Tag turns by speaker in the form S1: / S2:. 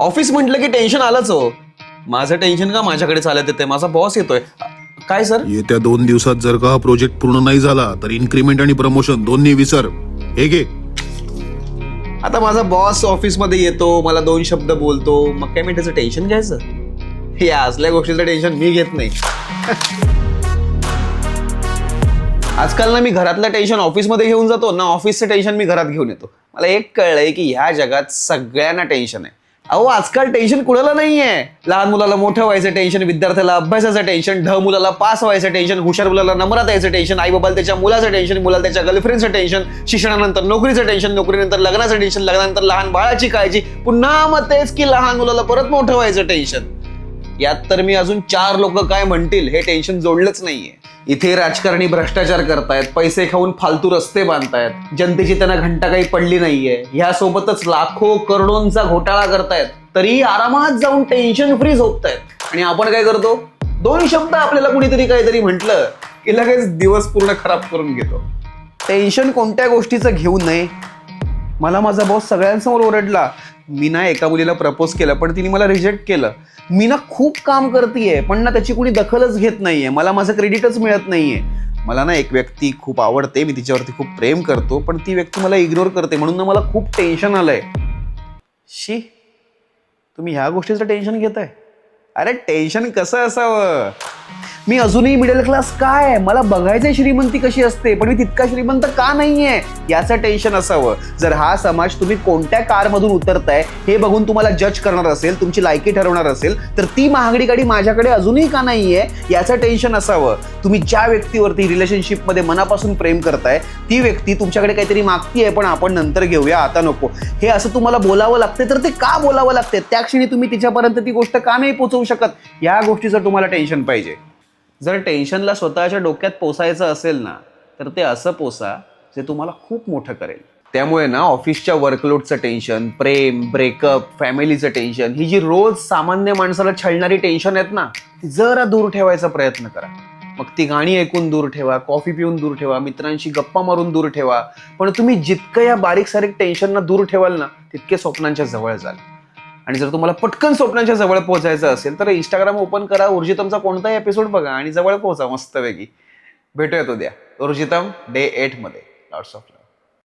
S1: Office म्हटलं की tension आलंच हो. माझं टेन्शन का माझ्याकडे चालत येते माझा बॉस येतोय. काय सर
S2: येत्या दोन दिवसात जर का हा प्रोजेक्ट पूर्ण नाही झाला तर इन्क्रीमेंट आणि प्रमोशन दोन्ही विसर. हे घे.
S1: आता माझा बॉस ऑफिसमध्ये येतो मला दोन शब्द बोलतो. मग काय मी त्याचं टेन्शन घ्यायचं? हे असल्या गोष्टीचं टेन्शन मी घेत नाही. आजकाल ना मी घरातलं टेन्शन ऑफिसमध्ये घेऊन जातो ना ऑफिसचं टेन्शन मी घरात घेऊन येतो. मला एक कळलंय की ह्या जगात सगळ्यांना टेन्शन आहे. अहो आजकाल टेन्शन कुणाला नाहीये. लहान मुलाला मोठं व्हायचं टेन्शन विद्यार्थ्याला अभ्यासाचं टेन्शन ढ मुलाला पास व्हायचं टेन्शन हुशार मुलाला नंबरात यायचं टेन्शन आई बाबाला त्याच्या मुलाचं टेन्शन मुलाला त्याच्या गर्लफ्रेंडचं टेन्शन शिक्षणानंतर नोकरीचं टेन्शन नोकरीनंतर लग्नाचं टेन्शन लग्नानंतर लहान बाळाची काळजी. पुन्हा मग तेच की लहान मुलाला परत मोठं व्हायचं टेन्शन यात तर मी अजून चार लोक काय म्हणतील हे टेन्शन जोडलंच नाहीये. इथे राजकारणी भ्रष्टाचार करतायत पैसे खाऊन फालतू रस्ते बांधतायत जनतेची त्यांना घंटा काही पडली नाहीये. ह्यासोबतच लाखो करोडोंचा घोटाळा करतायत तरी आरामात जाऊन टेन्शन फ्री झोपतायत. आणि आपण काय करतो? दोन शब्द आपल्याला कुणीतरी काहीतरी म्हटलं की लगेच दिवस पूर्ण खराब करून घेतो. टेन्शन कोणत्या गोष्टीचं घेऊ नये? मला माझा बॉस सगळ्यांसमोर ओरडला मी ना एका मुलीला प्रपोज केलं पण तिने मला रिजेक्ट केलं. मी ना खूप काम करतेय पण ना त्याची कुणी दखलच घेत नाहीये. मला माझं क्रेडिटच मिळत नाहीये. मला ना एक व्यक्ती खूप आवडते मी तिच्यावरती खूप प्रेम करतो पण ती व्यक्ती मला इग्नोर करते. म्हणून ना मला खूप टेन्शन आलंय. शी तुम्ही ह्या गोष्टीचं टेन्शन घेताय? अरे टेन्शन कसं असावं? मी अजूनही मिडल क्लास काय मला बघायचंय श्रीमंती कशी असते पण मी तितका श्रीमंत का नाहीये? याचं टेन्शन असावं. जर हा समाज तुम्ही कोणत्या कारमधून उतरताय हे बघून तुम्हाला जज करणार असेल तुमची लायकी ठरवणार असेल तर ती महागडी गाडी माझ्याकडे अजूनही का नाहीये? याचं टेन्शन असावं. तुम्ही ज्या व्यक्तीवरती रिलेशनशिपमध्ये मनापासून प्रेम करताय ती व्यक्ती तुमच्याकडे काहीतरी मागतीये पण आपण नंतर घेऊया आता नको. हे असं तुम्हाला बोलावं लागते तर ते का बोलावं लागते त्या क्षणी तुम्ही तिच्यापर्यंत ती गोष्ट का नाही पोचवू शकत? या गोष्टीचं तुम्हाला टेन्शन पाहिजे. जर टेन्शनला स्वतःच्या डोक्यात पोसायचं असेल ना तर ते असं पोसा जे तुम्हाला खूप मोठं करेल. त्यामुळे ना ऑफिसच्या वर्कलोडचं टेन्शन प्रेम ब्रेकअप फॅमिलीचं टेन्शन ही जी रोज सामान्य माणसाला छळणारी टेन्शन आहेत ना ती जरा दूर ठेवायचा प्रयत्न करा. मग ती गाणी ऐकून दूर ठेवा कॉफी पिऊन दूर ठेवा मित्रांशी गप्पा मारून दूर ठेवा. पण तुम्ही जितकं या बारीक सारीक टेन्शनना दूर ठेवाल ना तितके स्वप्नांच्या जवळ जाल. आणि जर तुम्हाला पटकन स्वप्नांच्या जवळ पोहोचायचं असेल तर इंस्टाग्राम ओपन करा. उर्जितमचा कोणताही एपिसोड बघा आणि जवळ पोहोचा मस्तपैकी. भेटूयात उद्या. उर्जितम डे एटमध्ये. ऑफ